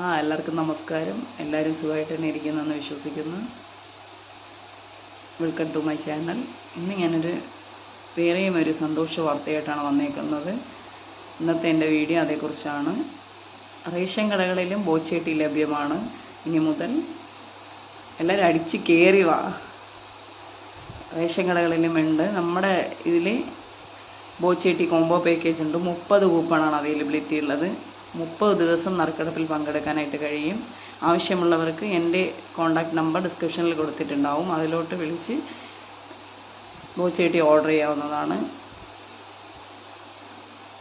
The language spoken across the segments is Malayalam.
ആ എല്ലാവർക്കും നമസ്കാരം. എല്ലാവരും സുഖമായിട്ട് തന്നെ ഇരിക്കുന്നെന്ന് വിശ്വസിക്കുന്നു. വെൽക്കം ടു മൈ ചാനൽ ഇന്ന് ഞാനൊരു വേറെയും ഒരു സന്തോഷ വാർത്തയായിട്ടാണ് വന്നേക്കുന്നത്. ഇന്നത്തെ എന്റെ വീഡിയോ അതേക്കുറിച്ചാണ്. റേഷൻ കടകളിലും ബോച്ചേട്ടി ലഭ്യമാണ്. ഇനി മുതൽ എല്ലാവരും അടിച്ച് കയറി വാ. റേഷൻ കടകളിലും ഉണ്ട്. നമ്മുടെ ഇതിൽ ബോച്ചേട്ടി കോംബോ പാക്കേജ് ഉണ്ട്. മുപ്പത് കൂപ്പണാണ് അവൈലബിലിറ്റി ഉള്ളത്. മുപ്പത് ദിവസം നറുക്കെടുപ്പിൽ പങ്കെടുക്കാനായിട്ട് കഴിയും. ആവശ്യമുള്ളവർക്ക് എന്റെ കോൺടാക്റ്റ് നമ്പർ ഡിസ്ക്രിപ്ഷനിൽ കൊടുത്തിട്ടുണ്ടാവും. അതിലോട്ട് വിളിച്ച് ബോച്ചേട്ടി ഓർഡർ ചെയ്യാവുന്നതാണ്.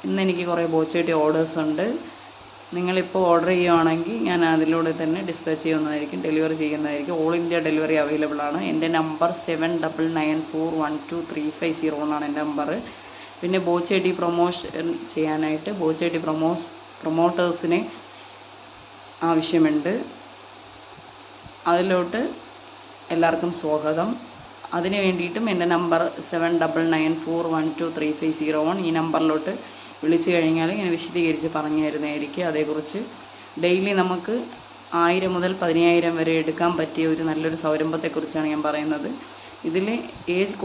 ഇന്ന് എനിക്ക് കുറേ ബോച്ചേട്ടി ഓർഡേഴ്സ് ഉണ്ട്. നിങ്ങളിപ്പോൾ ഓർഡർ ചെയ്യുവാണെങ്കിൽ ഞാൻ അതിലൂടെ തന്നെ ഡിസ്പാച്ച് ചെയ്യുന്നതായിരിക്കും ഡെലിവറി ചെയ്യുന്നതായിരിക്കും. ഓൾ ഇന്ത്യ ഡെലിവറി അവൈലബിൾ ആണ്. എന്റെ number seven double nine four one two three five zero എന്നാണ് എന്റെ നമ്പർ പിന്നെ ബോച്ചേട്ടി പ്രൊമോഷൻ ചെയ്യാനായിട്ട് ബോച്ചേട്ടി പ്രൊമോസ് പ്രൊമോട്ടേഴ്സിനെ ആവശ്യമുണ്ട്. അതിലോട്ട് എല്ലാവർക്കും സ്വാഗതം. അതിന് വേണ്ടിയിട്ടും എന്റെ number seven double nine four one two three five zero one ഈ നമ്പറിലോട്ട് വിളിച്ചു കഴിഞ്ഞാൽ ഇങ്ങനെ വിശദീകരിച്ച് പറഞ്ഞു തരുന്നതായിരിക്കും. അതേക്കുറിച്ച് ഡെയിലി നമുക്ക് ആയിരം മുതൽ പതിനായിരം വരെ എടുക്കാൻ പറ്റിയ ഒരു നല്ലൊരു സംരംഭത്തെക്കുറിച്ചാണ് ഞാൻ പറയുന്നത്. ഇതിൽ ഏജ്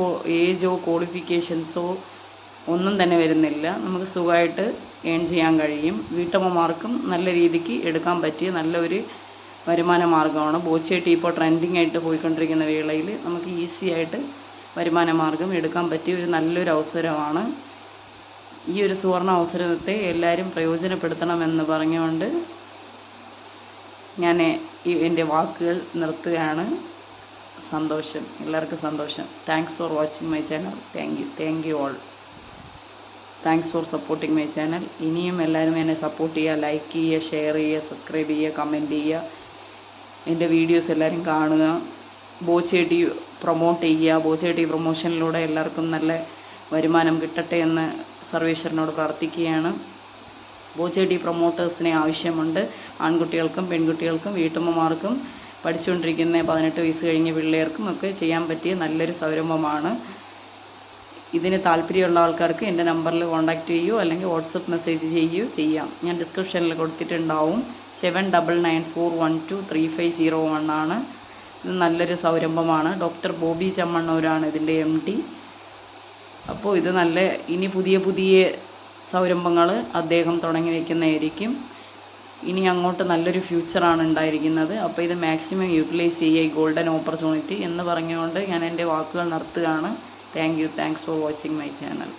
ഏജോ ക്വാളിഫിക്കേഷൻസോ ഒന്നും തന്നെ വരുന്നില്ല. നമുക്ക് സുഖമായിട്ട് ഏൺ ചെയ്യാൻ കഴിയും. വീട്ടമ്മമാർക്കും നല്ല രീതിക്ക് എടുക്കാൻ പറ്റിയ നല്ലൊരു വരുമാന മാർഗമാണ്. ബോച്ചയായിട്ട് ഇപ്പോൾ ട്രെൻഡിങ് ആയിട്ട് പോയിക്കൊണ്ടിരിക്കുന്ന വേളയിൽ നമുക്ക് ഈസി ആയിട്ട് വരുമാന മാർഗം എടുക്കാൻ പറ്റിയ ഒരു നല്ലൊരു അവസരമാണ്. ഈ ഒരു സുവർണ അവസരത്തെ എല്ലാവരും പ്രയോജനപ്പെടുത്തണമെന്ന് പറഞ്ഞുകൊണ്ട് ഞാൻ എന്റെ വാക്കുകൾ നിർത്തുകയാണ്. സന്തോഷം. എല്ലാവർക്കും സന്തോഷം. Thanks for watching my channel thank you thank you all thanks for supporting my channel ഇനിയും എല്ലാവരും എന്നെ സപ്പോർട്ട് ചെയ്യുക ലൈക്ക് ചെയ്യുക ഷെയർ ചെയ്യുക സബ്സ്ക്രൈബ് ചെയ്യുക കമന്റ് ചെയ്യുക. എന്റെ വീഡിയോസ് എല്ലാവരും കാണുക. ബോച്ചേട്ടി പ്രൊമോട്ട് ചെയ്യുക. ബോച്ചേട്ടി പ്രൊമോഷനിലൂടെ എല്ലാവർക്കും നല്ല വരുമാനം കിട്ടട്ടെ എന്ന് സർവേശ്വരനോട് പ്രാർത്ഥിക്കുകയാണ്. ബോച്ചേട്ടി പ്രൊമോട്ടേഴ്സിനെ ആവശ്യമുണ്ട്. ആൺകുട്ടികൾക്കും പെൺകുട്ടികൾക്കും വീട്ടമ്മമാർക്കും പഠിച്ചുകൊണ്ടിരിക്കുന്ന പതിനെട്ട് വയസ്സ് കഴിഞ്ഞ പിള്ളേർക്കും ഒക്കെ ചെയ്യാൻ പറ്റിയ നല്ലൊരു സംരംഭമാണ്. ഇതിന് താല്പര്യമുള്ള ആൾക്കാർക്ക് എന്റെ നമ്പറിൽ കോൺടാക്റ്റ് ചെയ്യുകയോ അല്ലെങ്കിൽ വാട്സപ്പ് മെസ്സേജ് ചെയ്യുകയോ ചെയ്യാം. ഞാൻ ഡിസ്ക്രിപ്ഷനിൽ കൊടുത്തിട്ടുണ്ടാവും. Seven double nine four one two three five zero one ആണ്. ഇത് നല്ലൊരു സംരംഭമാണ്. ഡോക്ടർ ബോബി ചമ്മണ്ണൂരാണ് ഇതിന്റെ എം ടി അപ്പോൾ ഇത് നല്ല ഇനി പുതിയ പുതിയ സംരംഭങ്ങൾ അദ്ദേഹം തുടങ്ങി വയ്ക്കുന്നതായിരിക്കും. ഇനി അങ്ങോട്ട് നല്ലൊരു ഫ്യൂച്ചറാണ് ഉണ്ടായിരിക്കുന്നത്. അപ്പോൾ ഇത് മാക്സിമം യൂട്ടിലൈസ് ചെയ്യുക ഈ ഗോൾഡൻ ഓപ്പർച്യൂണിറ്റി എന്ന് പറഞ്ഞുകൊണ്ട് ഞാൻ എന്റെ വാക്കുകൾ നിർത്തുകയാണ്. Thank you thanks for watching my channel